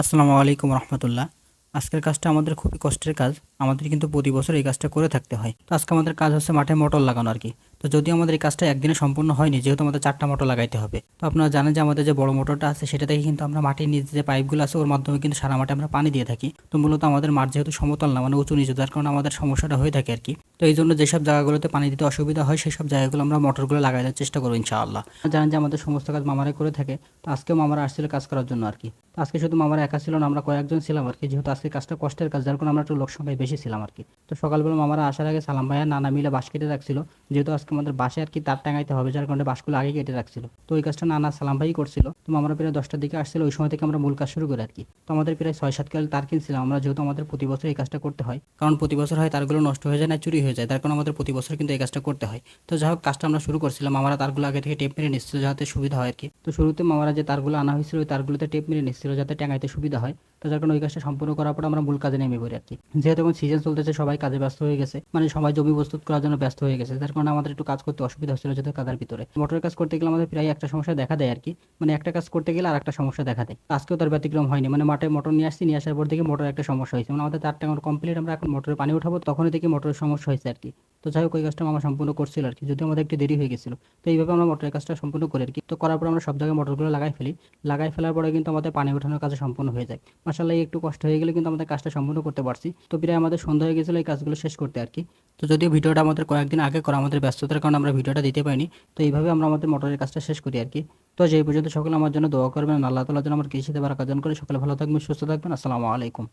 আসসালামু আলাইকুম রহমতুল্লাহ। আজকের কাজটা আমাদের খুবই কষ্টের কাজ। আমাদের কিন্তু প্রতি বছর এই কাজটা করে থাকতে হয়। তো আজকে আমাদের কাজ হচ্ছে মাঠে মোটর লাগানো আর কি তো যদি আমাদের এই কাজটা একদিনে সম্পূর্ণ হয়নি, যেহেতু আমাদের চারটা মোটর লাগাইতে হবে। তো আপনারা জানেন যে আমাদের যে বড় মোটরটা আছে, সেটা থেকে কিন্তু আমরা মাটির নিচে যে পাইপগুলো আছে, ওর মাধ্যমে কিন্তু সারা মাঠে আমরা পানি দিয়ে থাকি। তো মূলত আমাদের মাঠ যেহেতু সমতল না মানে উঁচু নিচু, যার কারণে আমাদের সমস্যাটা হয়ে থাকে আর কি তো এই জন্য যেসব জায়গাগুলোতে পানি দিতে অসুবিধা হয়, সেসব জায়গাগুলো আমরা মোটরগুলো লাগাই দেওয়ার চেষ্টা করব ইনশাআল্লাহ। জানেন যে আমাদের সমস্ত কাজ মামারাই করে থাকে, তো আজকেও মামারা আসছিল কাজ করার জন্য আর কি আজকে শুধু মামারা একা ছিল না, আমরা কয়েকজন ছিলাম আর কি যেহেতু আজকে কাজটা কষ্টের কাজ, যার কারণে আমরা একটু লোক সংখ্যায় ছিলাম আর কি। তো সকালবেলা মামারা আসার আগে সালাম ভাইয়া নানা মিলে বাঁশ কেটে রাখছিল। যেহেতু আজকে আমাদের বাসে আর কি তার টাঙাইতে হবে, যার কারণে বাঁশগুলো আগে কেটে রাখছিল। তো ওই কাজটা নানা সালাম ভাই করছিল। তো মামারা প্রায় দশটার দিকে আসছিল, ওই সময় থেকে আমরা মূল কাজ শুরু করি আর কি। তো আমাদের প্রায় ছয় সাত কাল তার কিনছিলাম, আমরা যেহেতু আমাদের প্রতি বছর এই কাজটা করতে হয়। কারণ প্রতি বছর হয় তারগুলো নষ্ট হয়ে যায়, না চুরি হয়ে যায়, তার কারণে আমাদের প্রতি বছর কিন্তু এই কাজটা করতে হয়। তো যাই হোক, কাজটা আমরা শুরু করছিলাম, মামারা তারগুলো আগে থেকে টেপ মেরে নিচ্ছিল যাতে সুবিধা হয় আর কি। তো শুরুতে মামারা যে তারগুলো আনা হয়েছিল, ওই তারগুলোতে টেপ মেরে নিচ্ছিল যাতে টাঙাইতে সুবিধা হয়। তো যার কারণে ওই কাজটা সম্পূর্ণ করার পর আমরা মূল কাজে নেমে পড়ি আর কি। যেহেতু এখন সিজন চলতেছে, সবাই কাজে ব্যস্ত হয়ে গেছে। মানে সবাই জমি প্রস্তুত করার জন্য ব্যস্ত হয়ে গেছে। যার কারণে আমাদের একটু কাজ করতে অসুবিধা হচ্ছিল যেহেতু কাদার ভিতরে। মোটরের কাজ করতে গেলে আমাদের প্রায় একটা সমস্যা দেখা দেয় আর কি মানে একটা কাজ করতে গেলে আর একটা সমস্যা দেখা দেয়। আজকেও তার ব্যতিক্রম হয়নি। মানে মাঠে মোটর নিয়ে আসছি, নিয়ে আসার পর থেকে মোটর একটা সমস্যা হয়েছে। মানে আমাদের চারটা কমপ্লিট আমরা এখন মোটরে পানি উঠাবো, তখনই থেকে মোটরের সমস্যা হয়েছে আর কি তো যাই হোক ওই কাজটা আমরা সম্পূর্ণ করছিল আর কি। যদিও আমাদের একটু দেরি হয়ে গেছিল। তো এইভাবে আমরা মোটরের কাজটা সম্পূর্ণ করি আর কি। তো করার পর আমরা সব জায়গায় মোটরগুলো লাগাই ফেলি। লাগাই ফেলার পরে কিন্তু আমাদের পানি ওঠানোর কাজ সম্পূর্ণ হয়ে যায়। মাসাল্লাহ একটু কষ্ট হয়ে গেলে কিন্তু আমাদের কাজটা সম্পূর্ণ করতে পারছি। তো প্রায় আমাদের সন্ধ্যা হয়ে গেছিল, এই কাজগুলো শেষ করতে আর কি। তো যদিও ভিডিওটা আমাদের কয়েকদিন আগে করা, আমাদের ব্যস্ততার কারণে আমরা ভিডিওটা দিতে পারিনি। তো এইভাবে আমরা আমাদের মোটরের কাজটা শেষ করি আর কি। তো যেই পর্যন্ত সকলে আমার জন্য দোয়া করবেন, আল্লাহ তালার জন্য আমার কৃষিতে বারাকাজন করে সকলে ভালো থাকবেন, সুস্থ থাকবেন। আসসালামু আলাইকুম।